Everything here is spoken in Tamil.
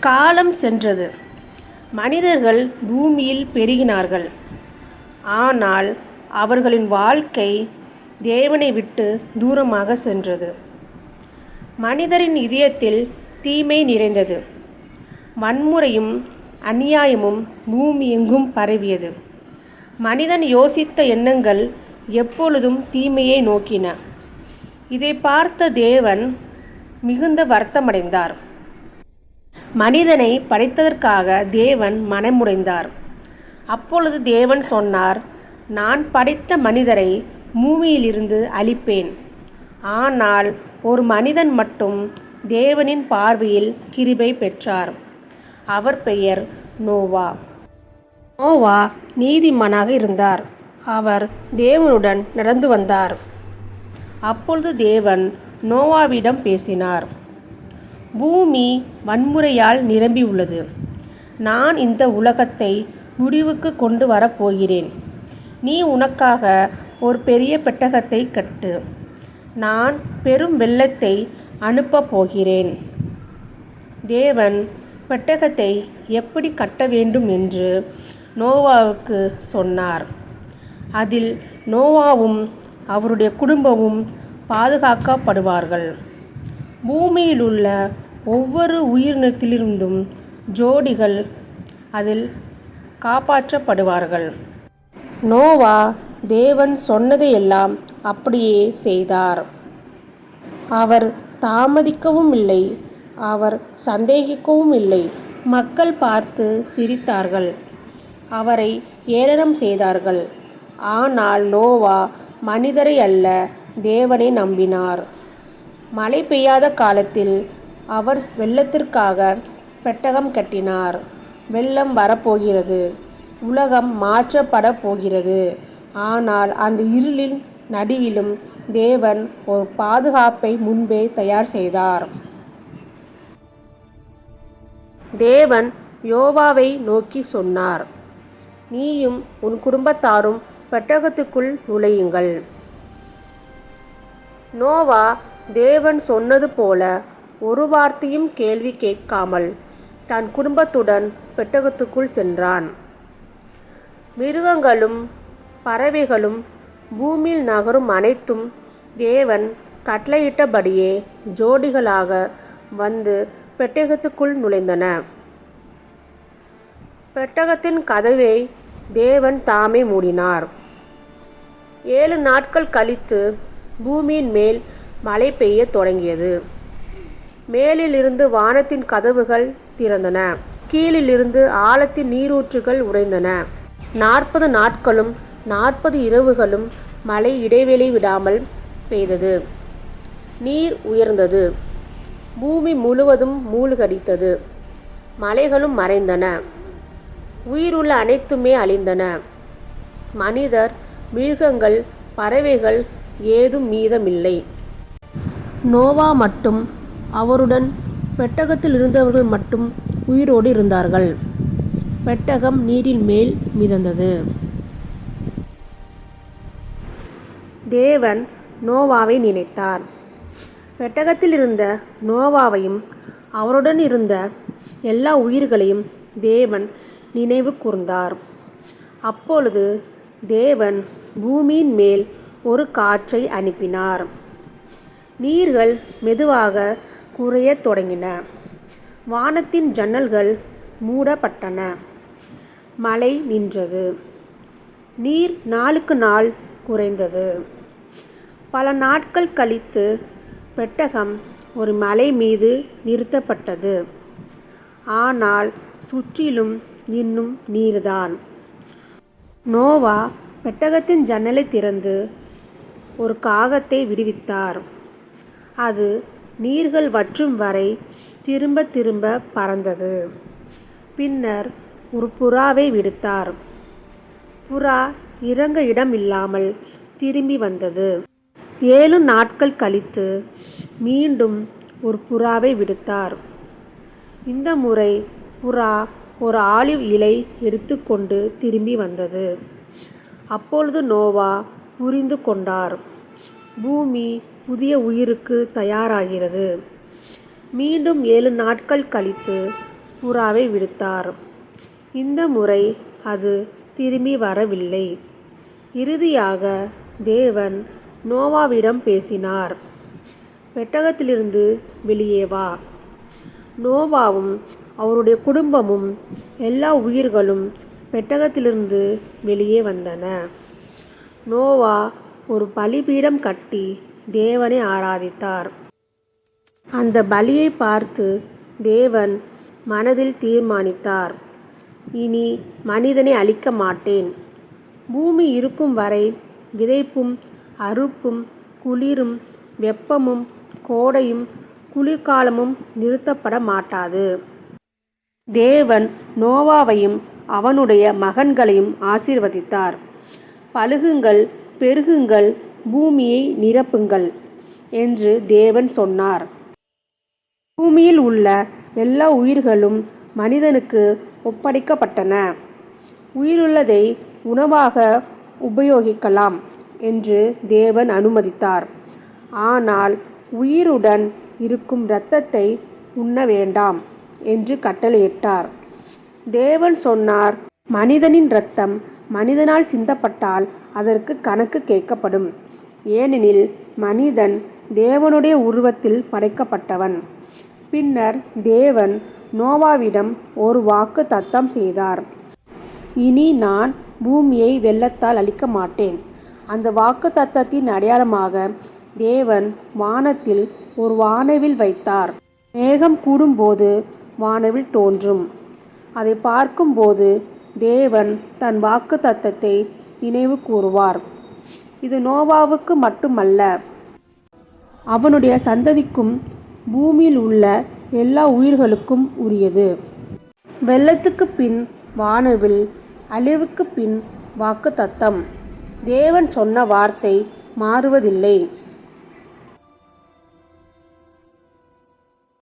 காலம் சென்றது. மனிதர்கள் பூமியில் பெருகினார்கள். ஆனால் அவர்களின் வாழ்க்கை தேவனை விட்டு தூரமாக சென்றது. மனிதரின் இதயத்தில் தீமை நிறைந்தது. வன்முறையும் அநியாயமும் பூமி எங்கும் பரவியது. மனிதன் யோசித்த எண்ணங்கள் எப்பொழுதும் தீமையை நோக்கின. இதை பார்த்த தேவன் மிகுந்த வருத்தமடைந்தார். மனிதனை படைத்ததற்காக தேவன் மனமுடைந்தார். அப்பொழுது தேவன் சொன்னார் நான் படைத்த மனிதரை பூமியிலிருந்து அழிப்பேன். ஆனால் ஒரு மனிதன் மட்டும் தேவனின் பார்வையில் கிருபை பெற்றார். அவர் பெயர் நோவா. நோவா நீதிமானாக இருந்தார். அவர் தேவனுடன் நடந்து வந்தார். அப்பொழுது தேவன் நோவாவிடம் பேசினார். பூமி வன்முறையால் நிரம்பியுள்ளது. நான் இந்த உலகத்தை முடிவுக்கு கொண்டு வரப்போகிறேன் நீ உனக்காக ஒரு பெரிய பெட்டகத்தை கட்டு. நான் பெரும் வெள்ளத்தை அனுப்பப் போகிறேன். தேவன் பெட்டகத்தை எப்படி கட்ட வேண்டும் என்று நோவாவுக்கு சொன்னார். அதில் நோவாவும் அவருடைய குடும்பமும் பாதுகாக்கப்படுவார்கள். பூமியில் உள்ள ஒவ்வொரு உயிரினத்திலிருந்தும் ஜோடிகள் அதில் காப்பாற்றப்படுவார்கள். நோவா தேவன் சொன்னதையெல்லாம் அப்படியே செய்தார். அவர் தாமதிக்கவும் இல்லை அவர் சந்தேகிக்கவும் இல்லை மக்கள் பார்த்து சிரித்தார்கள். அவரை ஏளனம் செய்தார்கள். ஆனால் நோவா மனிதரை அல்ல தேவனை நம்பினார். மழை பெய்யாத காலத்தில் அவர் வெள்ளத்திற்காக பெட்டகம் கட்டினார். வெள்ளம் வரப்போகிறது. உலகம் மாற்றப்பட போகிறது. ஆனால் அந்த இருளின் நடுவிலும் தேவன் ஒரு பாதுகாப்பை முன்பே தயார் செய்தார். தேவன் யோவாவை நோக்கி சொன்னார் நீயும் உன் குடும்பத்தாரும் பெட்டகத்துக்குள் நுழையுங்கள். நோவா தேவன் சொன்னது போல ஒரு வார்த்தையும் கேள்வி கேட்காமல் தன் குடும்பத்துடன் பெட்டகத்துக்குள் சென்றான். மிருகங்களும் பறவைகளும் பூமியில் நகரும் அனைத்தும் தேவன் கட்டளையிட்டபடியே ஜோடிகளாக வந்து பெட்டகத்துக்குள் நுழைந்தன. பெட்டகத்தின் கதவை தேவன் தாமே மூடினார். ஏழு நாட்கள் கழித்து பூமியின் மேல் மழை பெய்யத் தொடங்கியது. மேலிலிருந்து வானத்தின் கதவுகள் திறந்தன. கீழிலிருந்து ஆழத்தின் நீரூற்றுகள் உடைந்தன நாற்பது நாட்களும் நாற்பது இரவுகளும் மழை இடைவெளி விடாமல் பெய்தது. நீர் உயர்ந்தது. பூமி முழுவதும் மூழ்கடித்தது. மலைகளும் மறைந்தன. உயிருள்ள அனைத்துமே அழிந்தன. மனிதர் மிருகங்கள் பறவைகள் ஏதும் மீதமில்லை. நோவா மட்டும் அவருடன் பெட்டகத்தில் இருந்தவர்கள் மட்டும் உயிரோடு இருந்தார்கள். பெட்டகம் நீரின் மேல் மிதந்தது. தேவன் நோவாவை நினைத்தார். பெட்டகத்தில் இருந்த நோவாவையும் அவருடன் இருந்த எல்லா உயிர்களையும் தேவன் நினைவு கூர்ந்தார். அப்பொழுது தேவன் பூமியின் மேல் ஒரு காற்றை அனுப்பினார். நீர்கள் மெதுவாக குறையத் தொடங்கின. வானத்தின் ஜன்னல்கள் மூடப்பட்டன. மழை நின்றது. நீர் நாளுக்கு நாள் குறைந்தது. பல நாட்கள் கழித்து பெட்டகம் ஒரு மலை மீது நிறுத்தப்பட்டது. ஆனால் சுற்றிலும் இன்னும் நீர்தான். நோவா பெட்டகத்தின் ஜன்னலை திறந்து ஒரு காகத்தை விடுவித்தார். அது நீர்கள் வற்றும் வரை திரும்ப திரும்ப பறந்தது. பின்னர் ஒரு புறாவை விடுத்தார். புறா இறங்க இடம் இல்லாமல் திரும்பி வந்தது. ஏழு நாட்கள் கழித்து மீண்டும் ஒரு புறாவை விடுத்தார். இந்த முறை புறா ஒரு ஆலிவ் இலை எடுத்துக்கொண்டு திரும்பி வந்தது. அப்பொழுது நோவா புரிந்து கொண்டார். பூமி புதிய உயிருக்கு தயாராகிறது. மீண்டும் ஏழு நாட்கள் கழித்து புறாவை விடுத்தார். இந்த முறை அது திரும்பி வரவில்லை. இறுதியாக தேவன் நோவாவிடம் பேசினார். பெட்டகத்திலிருந்து வெளியே வா. நோவாவும் அவருடைய குடும்பமும் எல்லா உயிர்களும் பெட்டகத்திலிருந்து வெளியே வந்தன. நோவா ஒரு பலிபீடம் கட்டி தேவனை ஆராதித்தார். அந்த பலியை பார்த்து தேவன் மனதில் தீர்மானித்தார். இனி மனிதனை அழிக்க மாட்டேன். பூமி இருக்கும் வரை விதைப்பும் அறுப்பும் குளிரும் வெப்பமும் கோடையும் குளிர்காலமும் நிறுத்தப்பட மாட்டாது. தேவன் நோவாவையும் அவனுடைய மகன்களையும் ஆசீர்வதித்தார். பழுகுங்கள் பெருகுங்கள் பூமியை நிரப்புங்கள் என்று தேவன் சொன்னார். பூமியில் உள்ள எல்லா உயிர்களும் மனிதனுக்கு ஒப்படைக்கப்பட்டன. உயிருள்ளதை உணவாக உபயோகிக்கலாம் என்று தேவன் அனுமதித்தார். ஆனால் உயிருடன் இருக்கும் இரத்தத்தை உண்ண வேண்டாம் என்று கட்டளையிட்டார். தேவன் சொன்னார் மனிதனின் இரத்தம் மனிதனால் சிந்தப்பட்டால் அதற்கு கணக்கு கேட்கப்படும். ஏனெனில் மனிதன் தேவனுடைய உருவத்தில் படைக்கப்பட்டவன். பின்னர் தேவன் நோவாவிடம் ஒரு வாக்கு தத்தம் செய்தார். இனி நான் பூமியை வெள்ளத்தால் அழிக்க மாட்டேன். அந்த வாக்கு தத்தத்தின் அடையாளமாக தேவன் வானத்தில் ஒரு வானவில் வைத்தார். மேகம் கூடும்போது வானவில் தோன்றும். அதை பார்க்கும்போது தேவன் தன் வாக்கு தத்தத்தை நினைவு கூறுவார். இது நோவாவுக்கு மட்டுமல்ல. அவனுடைய சந்ததிக்கும் பூமியில் உள்ள எல்லா உயிர்களுக்கும் உரியது. வெள்ளத்துக்கு பின் வானவில் அழிவுக்கு பின் வாக்கு தத்தம் தேவன் சொன்ன வார்த்தை மாறுவதில்லை.